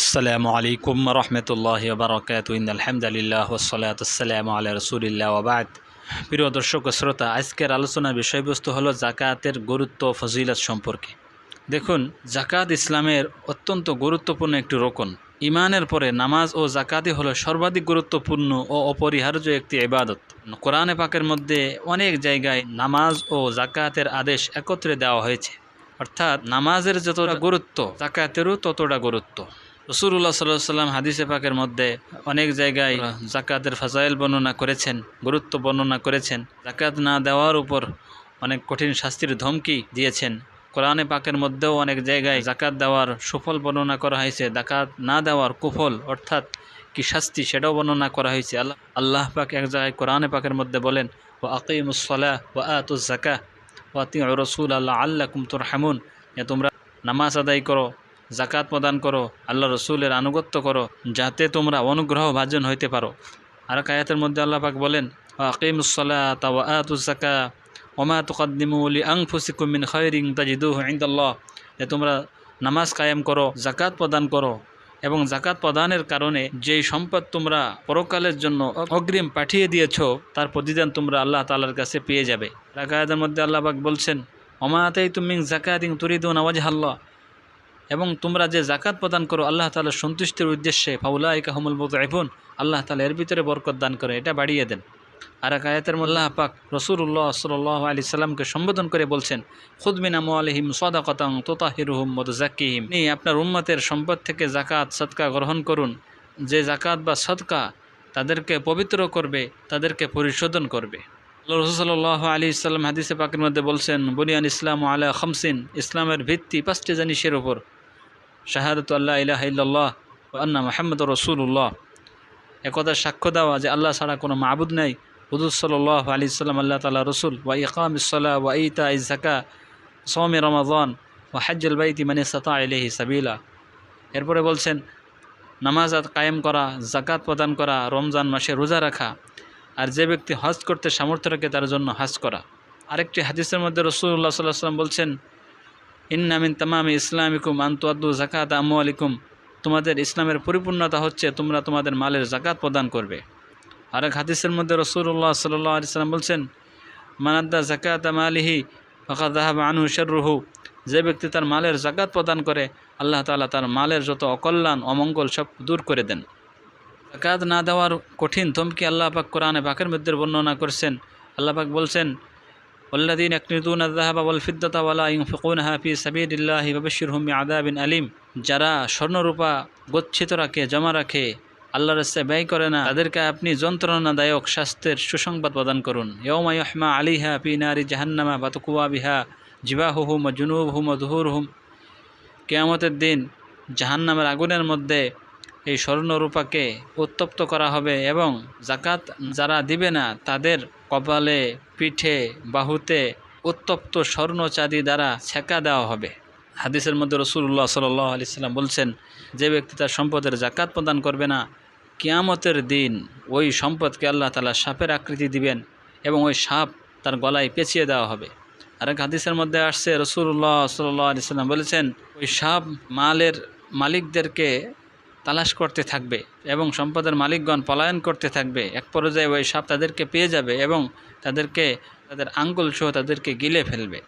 আসসালামু আলাইকুম রহমতুল্লাহ বারকাত। আলহামদুলিল্লাহ ওসলাত আসসালামু আল্লাহ রসুলিল্লাহ ওবাদ প্রিয় দর্শক শ্রোতা, আজকের আলোচনার বিষয়বস্তু হলো জাকাতের গুরুত্ব ফজিলত সম্পর্কে। দেখুন জাকাত ইসলামের অত্যন্ত গুরুত্বপূর্ণ একটি রোকন। ইমানের পরে নামাজ ও জাকাতই হলো সর্বাধিক গুরুত্বপূর্ণ ও অপরিহার্য একটি ইবাদত। কোরআনে পাকের মধ্যে অনেক জায়গায় নামাজ ও জাকাতের আদেশ একত্রে দেওয়া হয়েছে। অর্থাৎ নামাজের যতটা গুরুত্ব জাকাতেরও ততটা গুরুত্ব। রসুল্লাহ সাল্লাহ সাল্লাম হাদিসে পাকের মধ্যে অনেক জায়গায় জাকাতের ফাজাইল বর্ণনা করেছেন, গুরুত্ব বর্ণনা করেছেন। জাকাত না দেওয়ার উপর অনেক কঠিন শাস্তির ধমকি দিয়েছেন। কোরআনে পাকের মধ্যেও অনেক জায়গায় জাকাত দেওয়ার সুফল বর্ণনা করা হয়েছে। জাকাত না দেওয়ার কুফল অর্থাৎ কি শাস্তি সেটাও বর্ণনা করা হয়েছে। আল্লাহ আল্লাহ পাক এক জায়গায় কোরআনে পাকের মধ্যে বলেন ও আকিমুসলাহ ও আতুজ জাকা ও আতি রসুল আল্লাহ আল্লাহ কুমতুর হামুন তোমরা নামাজ আদায় করো জাকাত প্রদান করো, আল্লাহ রসুলের আনুগত্য করো, যাতে তোমরা অনুগ্রহ ভাজন হইতে পারো। আর কায়াতের মধ্যে আল্লাহ পাক বলেন আকিমুসলাত ওয়া আতুজ জাকা ওমা মিন তাজিদুহু ইনদাল্লাহ। যে তোমরা নামাজ কায়েম করো জাকাত প্রদান করো এবং জাকাত প্রদানের কারণে যেই সম্পদ তোমরা পরকালের জন্য অগ্রিম পাঠিয়ে দিয়েছ, তার প্রতিদান তোমরা আল্লাহ তালার কাছে পেয়ে যাবে। রাকায়াতের মধ্যে আল্লাহ পাক বলছেন অমাতাই তুমি জাকাতিং তুরিদুন আওয়াজ আল্লাহ এবং তোমরা যে জাকাত প্রদান করো, আল্লাহ তালার সন্তুষ্টির উদ্দেশ্যে ফাউলা কাহমুল মুতাইফুন আল্লাহ তালা এর ভিতরে বরকত দান করে, এটা বাড়িয়ে দেন। আর এক আয়াতের মোল্লাহ পাক রসুল্লাহ সাল্লাহ আলি সাল্লামকে সম্বোধন করে বলছেন খুদমিন আমু আলহিম সদাকতাং তোতাহিরুহুম মদজাকিহিম আপনি আপনার উম্মতের সম্পদ থেকে জাকাত সৎকা গ্রহণ করুন। যে জাকাত বা সৎকা তাদেরকে পবিত্র করবে, তাদেরকে পরিশোধন করবে। রসুল্লাহ আলী ইসলাম হাদিসে পাকের মধ্যে বলছেন, বুনিয়ান ইসলাম আলা খামসিন। ইসলামের ভিত্তি পাঁচটি জানিসের ওপর শাহাদত আল্লাহ ইলাহ ইল্লাল্লাহ আন্না মাহমদ রসুল্লাহ একথা সাক্ষ্য দেওয়া যে আল্লাহ ছাড়া কোনো মাহবুদ নেই। হুদুদ সাল্লাহ আলি সাল্লাম আল্লাহ তালা রসুল। ওয়া ইকাম ইসলাহ ওয়া ইতা ইজাকা সৌমি রমাদান ও হাজ্জুল বাইতি মানে সাতা আলহি সাবিলা। এরপরে বলছেন, নামাজ কায়েম করা জাকাত প্রদান করা, রমজান মাসে রোজা রাখা আর যে ব্যক্তি হজ করতে সামর্থ্য রাখে তার জন্য হজ করা। আরেকটি হাদিসের মধ্যে রসুল্লাহ সাল্লাহ সাল্লাম বলছেন ইন্নামিন তামামি ইসলামিকুম আন্তুয়াদ্দু জাকাত আমু আলিকুম তোমাদের ইসলামের পরিপূর্ণতা হচ্ছে তোমরা তোমাদের মালের জাকাত প্রদান করবে। আরেক হাদিসের মধ্যে রসুল্লাহ সাল্লাহ আলি সাল্লাম বলছেন মানাদ্দা জাকাত আমালিহি ফকাদাহাব আনু শর্রুহু। যে ব্যক্তি তার মালের জাকাত প্রদান করে, আল্লাহ তালা তার মালের যত অকল্যাণ, অমঙ্গল সব দূর করে দেন। জাকাত না দেওয়ার কঠিন থমকি আল্লাহ পাক কোরআনে পাকের মধ্যে বর্ণনা করছেন। আল্লাহ পাক বলছেন والذين يكنزون الذهب والفضة ولا ينفقونها في سبيل الله وبشرهم بعذاب أليم যারা স্বর্ণরূপা গচ্ছিত রাখে জমা রাখে আল্লাহর রাস্তায় ব্যয় করে না তাদেরকে আপনি যন্ত্রণাদায়ক স্বাস্থ্যের সুসংবাদ প্রদান করুন ইয়মা ইহমা আলিহা পি নারি জাহান্নামা বাতকুয়া বিহা জিবাহুহুম জুনুব হুম দুহুর হুম কেয়ামতের দিন জাহান্নামের আগুনের মধ্যে এই স্বর্ণরূপাকে উত্তপ্ত করা হবে এবং জাকাত যারা দিবে না, তাদের কপালে, পিঠে, বাহুতে উত্তপ্ত স্বর্ণ চাঁদি দ্বারা ছেঁকা দেওয়া হবে। হাদিসের মধ্যে রসুল্লাহ সাল আলি সাল্লাম বলছেন, যে ব্যক্তি তার সম্পদের জাকাত প্রদান করবে না, কিয়ামতের দিন ওই সম্পদকে আল্লাহ তালা সাপের আকৃতি দিবেন এবং ওই সাপ তার গলায় পেঁচিয়ে দেওয়া হবে। আরেক হাদিসের মধ্যে আসছে রসুল্লাহ সাল্লাহ আলি সাল্লাম বলেছেন, ওই সাপ মালের মালিকদেরকে তালাশ করতে থাকবে এবং সম্পদের মালিকগণ পলায়ন করতে থাকবে। এক পর্যায়ে ওই সাপ তাদেরকে পেয়ে যাবে এবং তাদেরকে, তাদের আঙ্গুল সহ তাদেরকে গিলে ফেলবে।